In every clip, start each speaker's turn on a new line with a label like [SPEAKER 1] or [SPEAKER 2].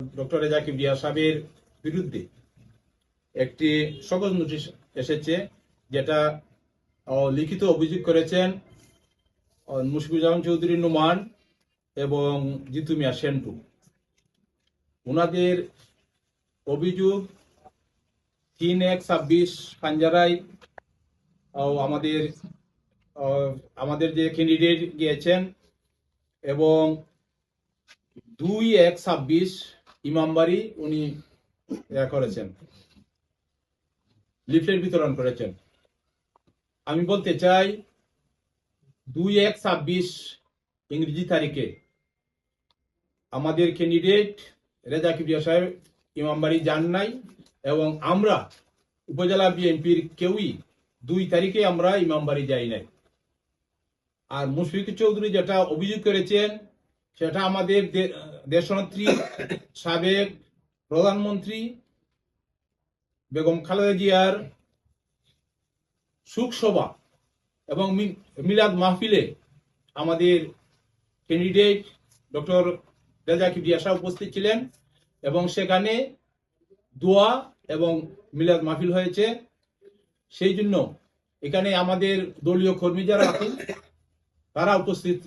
[SPEAKER 1] Doctor Reza Kibria সাহেবের বিরুদ্ধে একটি সকল নোটিশ এসেছে যেটা লিখিত অভিযোগ করেছেন আহ, মুশফিকুজ্জামান চৌধুরী নুমান এবং জিতু মিয়া সেন্টু। ওনাদের অভিযোগ তিন এক ছাব্বিশ পাঞ্জারাই আমাদের আমাদের যে ক্যান্ডিডেট গিয়েছেন এবং দুই এক ছাব্বিশ ইমামবাড়ি উনি করেছেন। লিফলেট বিতরণ করেছেন। আমি বলতে চাই, দুই এক ছাব্বিশ ইংরেজি তারিখে আমাদের ক্যান্ডিডেট রেজা কিবরিয়া সাহেব ইমামবাড়ি যান নাই এবং আমরা উপজেলা বিএনপির কেউই দুই তারিখে আমরা ইমামবাড়ি যাই নাই। আর মুশফিক চৌধুরী যেটা অভিযোগ করেছেন, সেটা আমাদের দেশনেত্রী সাবেক প্রধানমন্ত্রী বেগম খালেদা জিয়ার সুখ সভা এবং মিলাদ মাহফিলে আমাদের ক্যান্ডিডেট ডক্টর রেজা কিবরিয়া উপস্থিত ছিলেন এবং সেখানে দোয়া এবং মিলাদ মাহফিল হয়েছে। সেই জন্য এখানে আমাদের দলীয় কর্মী যারা আছেন, তারা উপস্থিত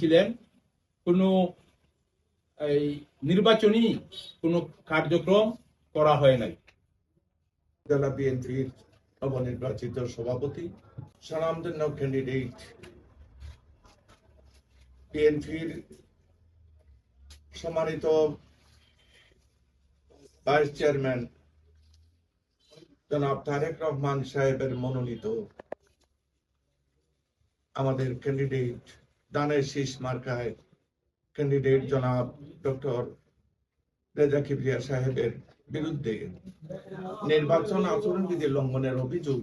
[SPEAKER 1] ছিলেন। কোনো এই নির্বাচনী কোনো কার্যক্রম করা হয় নাই।
[SPEAKER 2] জেলা বিএনপির নবনির্বাচিত সভাপতি স্বনামধন্য ক্যান্ডিডেট বিএনপির সম্মানিত ভাইস চেয়ারম্যান জনাব তারেক রহমান সাহেবের মনোনীত আমাদের ক্যান্ডিডেট দানের শীষ মার্কায় ক্যান্ডিডেট জনাব ডক্টর রেজা কিবরিয়া সাহেবের বিরুদ্ধে নির্বাচন আচরণবিধি লঙ্ঘনের অভিযোগ।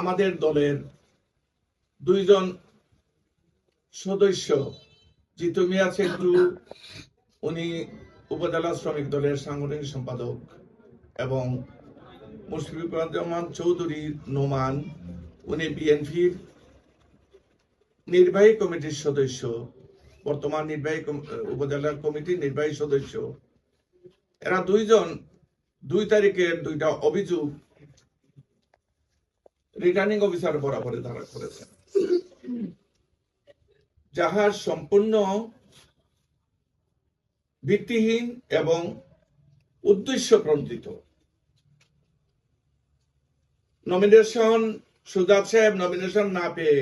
[SPEAKER 2] আমাদের দলের দুইজন সদস্য, জিতু মিয়া সেতু উনি উপজেলা শ্রমিক দলের সাংগঠনিক সম্পাদক এবং মুশফিকুর রহমান চৌধুরী নোমান, উনি বিএনপির নির্বাহী কমিটির সদস্য, বর্তমান নির্বাহী কম- উপজেলা কমিটির নির্বাহী সদস্য, এরা দুইজন, দুই তারিখের দুইটা অভিযোগ রিটার্নিং অফিসার বরাবরে ধারা করেছেন যাহার সম্পূর্ণ ভিত্তিহীন এবং উদ্দেশ্য প্রণোদিত নমিনেশন সুজাত সাহেব নমিনেশন না পেয়ে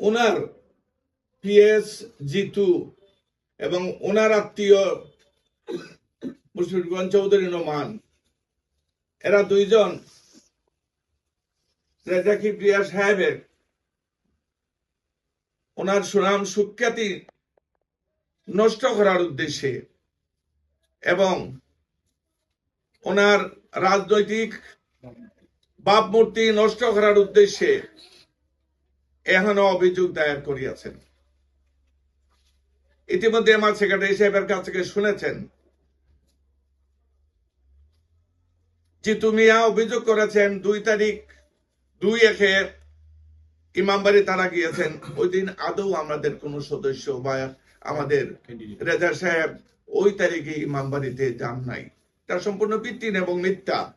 [SPEAKER 2] ওনার পিএস, জিতু এবং ওনার আত্মীয় চৌধুরী নোমান। এরা দুইজন রেজাকি প্রিয়া সাহেবের। ওনার সুনাম সুখ্যাতি নষ্ট করার উদ্দেশ্যে এবং ওনার রাজনৈতিক ভাবমূর্তি নষ্ট করার উদ্দেশ্যে এখনও অভিযোগ দায়ের করিয়াছেন। ইতিমধ্যে আমার সেক্রেটারি সাহেবের কাছ থেকে শুনেছেন জিতু মিয়া অভিযোগ করেছেন দুই তারিখ দুই একে ইমামবাড়ি তারা গিয়েছেন। ওই দিন আদৌ আমাদের কোন সদস্য বা আমাদের রেজা সাহেব ওই তারিখে ইমামবাড়িতে যান নাই। তার সম্পূর্ণ ভিত্তিহীন এবং মিথ্যা।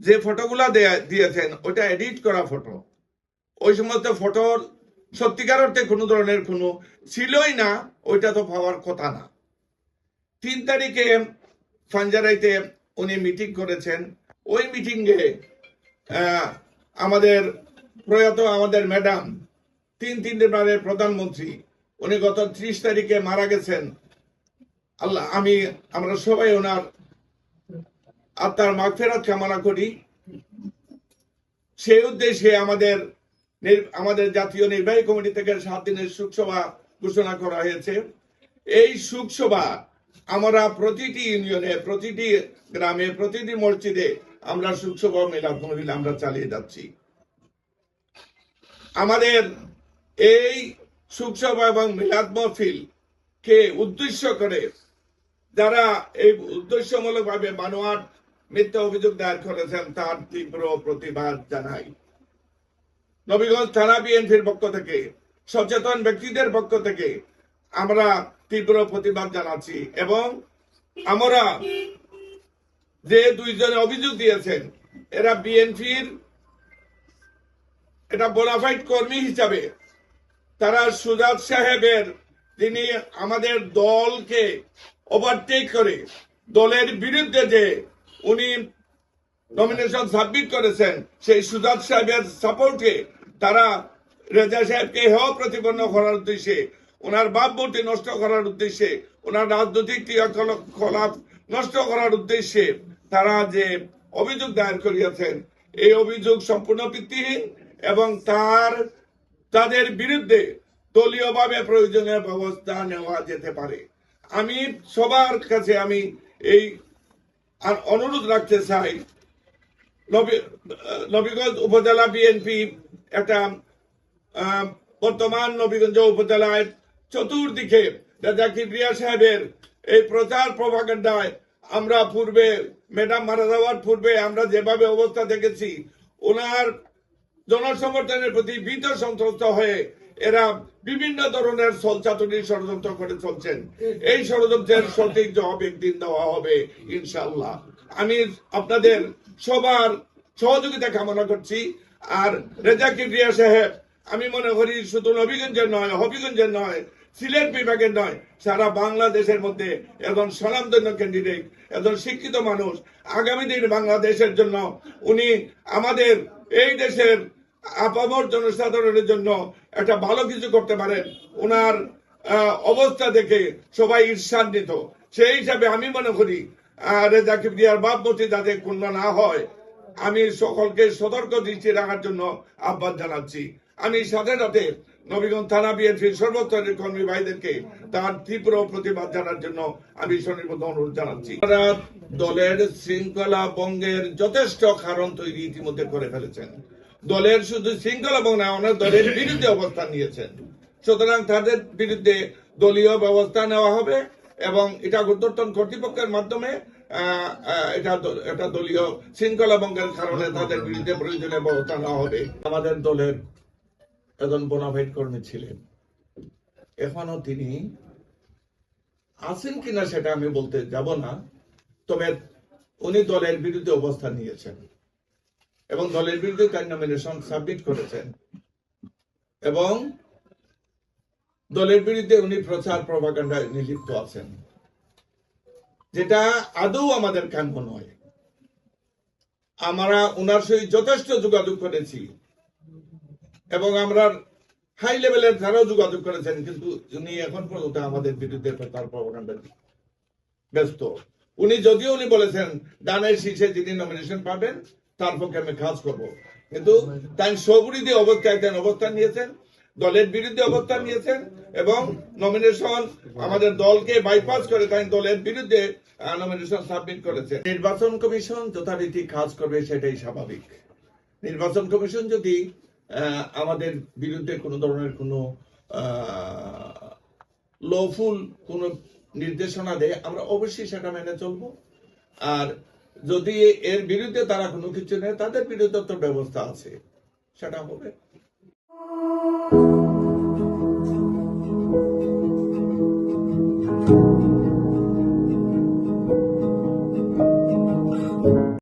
[SPEAKER 2] যে ফটোগুলা দেয়া- দিয়েছেন ওটা এডিট করা ফটো। ওই সমস্ত ফটোর সত্যিকার অর্থে কোনো ধরনের কোনো ছিলই না, ওইটা তো পাওয়ার কথা না। তিন তারিখে ফাঞ্জারাইতে উনি মিটিং করেছেন। ওই মিটিংয়ে আমাদের প্রয়াত আমাদের ম্যাডাম, তিন তিন বারের প্রধানমন্ত্রী, উনি গত ত্রিশ তারিখে মারা গেছেন। আল্লাহ, আমি, আমরা সবাই ওনার আত্মার মাগফেরাত কামনা করি। সেই উদ্দেশ্যে আমাদের আমাদের জাতীয় নির্বাহী কমিটি থেকে সাত দিনের শোকসভা ঘোষণা করা হয়েছে। এই শোকসভা আমরা প্রতিটি ইউনিয়নে, প্রতিটি গ্রামে, প্রতিটি মসজিদে আমরা শোকসভা মিলাদ মহবিল আমরা চালিয়ে যাচ্ছি। আমাদের এই শোকসভা এবং মিলাদ মহফিল কে উদ্দেশ্য করে যারা এই উদ্দেশ্যমূলক ভাবে মানুয়ার মিথ্যা অভিযোগ দায়ের করেছেন, তার তীব্র প্রতিবাদ জানাই। নবীগঞ্জ থানা বিএনপির পক্ষ থেকে, সচেতন ব্যক্তিদের পক্ষ থেকে আমরা তীব্র প্রতিবাদ জানাচ্ছি এবং আমরা যে দুইজনে অভিযোগ দিয়েছেন, এরা বিএনপির এটা বোনাফাইড কর্মী হিসাবে, তারা সুজাত সাহেবের তিনি আমাদের দলকে ওভারটেক করে, দলের বিরুদ্ধে যে উনি নমিনেশন সাবমিট করেছেন, সেই সুজাত সাহেবের সাপোর্টে তারা রেজা সাহেবকে হেয় প্রতিপন্ন করার উদ্দেশ্যে, ওনার ভাবমূর্তি নষ্ট করার উদ্দেশ্যে, ওনার রাজনৈতিক ক্রিয়াকলাপ নষ্ট করার উদ্দেশ্যে তারা যে অভিযোগ দায়ের করিয়াছেন, এই অভিযোগ সম্পূর্ণ ভিত্তিহীন এবং তার, তাদের বিরুদ্ধে দলীয়ভাবে প্রয়োজনীয় ব্যবস্থা নেওয়া যেতে পারে। আমি সবার কাছে আমি এই আর অনুরোধ রাখতে চাই, নবী- নবীগঞ্জ উপজেলা বিএনপি একটা বর্তমান নবীগঞ্জ উপজেলায় চতুর্দিকে রাজা কিবরিয়া সাহেবের এই প্রচার প্রভাকাণ্ডায় আমরা পূর্বে, ম্যাডাম মারা যাওয়ার পূর্বে আমরা যেভাবে অবস্থা দেখেছি, ওনার জনসমর্থনের প্রতি ভীত সন্ত্রস্ত হয়ে এরা বিভিন্ন ধরনের সলচাতুরি ষড়যন্ত্র করে চলছেন। এই ষড়যন্ত্রের সঠিক জবাব একদিন দেওয়া হবে ইনশাল্লাহ আমি আপনাদের সবার সহযোগিতা কামনা করছি। আর রেজা কিবরিয়া সাহেব, আমি মনে করি শুধু নবীগঞ্জের নয়, হবিগঞ্জের নয়, সিলেট বিভাগের নয়, সারা বাংলাদেশের মধ্যে একজন স্বনামধন্য ক্যান্ডিডেট একজন শিক্ষিত মানুষ। আগামী দিন বাংলাদেশের জন্য উনি আমাদের এই দেশের আপামর জনসাধারণের জন্য একটা ভালো কিছু করতে পারেন। ওনার অবস্থা দেখে সবাই ঈর্ষান্বিত। সেই হিসাবে আমি মনে করি রেজা কিবরিয়ার ভাবমূর্তি যাতে ক্ষুণ্ণ না হয় আমি সকলকে সতর্ক দৃষ্টি রাখার জন্য আহ্বান জানাচ্ছি। আমি সাথে সাথে নবীগঞ্জ থানা বিএনপির সর্বস্তরের কর্মী ভাইদেরকে তার তীব্র প্রতিবাদ জানার জন্য আমি স্বনির্বদ্ধ অনুরোধ জানাচ্ছি। দলের শৃঙ্খলা ভঙ্গের যথেষ্ট কারণ তৈরি ইতিমধ্যে করে ফেলেছেন। দলের শুধু শৃঙ্খলা ভঙ্গ না অনেক দলের বিরুদ্ধে অবস্থান নিয়েছেন। সুতরাং তাদের বিরুদ্ধে দলীয় ব্যবস্থা নেওয়া হবে এবং এটা উদ্যোতন কর্তৃপক্ষের মাধ্যমে এটা এটা দলীয় শৃঙ্খলা ভঙ্গের কারণে তাদের বিরুদ্ধে প্রয়োজনীয় ব্যবস্থা নেওয়া হবে। আমাদের দলের একজন বোনাফাইড কর্মী ছিলেন। এখনও তিনি আছেন কিনা সেটা আমি বলতে যাব না, তবে উনি দলের বিরুদ্ধে অবস্থান নিয়েছেন এবং দলের বিরুদ্ধে তার নমিনেশন সাবমিট করেছেন এবং দলের বিরুদ্ধে উনি প্রচার প্রভাকাণ্ডায় নিযুক্ত আছেন। যেটা আদৌ আমাদের কাম্য নয়। আমরা ওনার সহিত যথেষ্ট যোগাযোগ করেছি এবং আমরা হাই লেভেলের যারাও যোগাযোগ করেছেন, কিন্তু উনি এখন পর্যন্ত আমাদের বিরুদ্ধে প্রচার প্রভাকাণ্ডা ব্যস্ত। উনি যদিও উনি বলেছেন, ডানের শীর্ষে যিনি নমিনেশন পাবেন, তার পক্ষে আমি কাজ করব। কিন্তু তাই সবরিদি অবস্থায় তাই অবস্থান নিয়েছেন। দলের বিরুদ্ধে অবস্থান নিয়েছেন এবং নমিনেশন আমাদের দলকে বাইপাস করে তাই দলের বিরুদ্ধে নমিনেশন সাবমিট করেছেন। নির্বাচন কমিশন যথারীতি কাজ করবে সেটাই স্বাভাবিক। নির্বাচন কমিশন যদি আমাদের বিরুদ্ধে কোনো ধরনের কোনো লফুল কোন নির্দেশনা দেয়, আমরা অবশ্যই সেটা মেনে চলবো। আর যদি এর বিরুদ্ধে তারা কোনো কিছু নেয়, তাদের বিরুদ্ধে তো ব্যবস্থা আছে, সেটা হবে। you.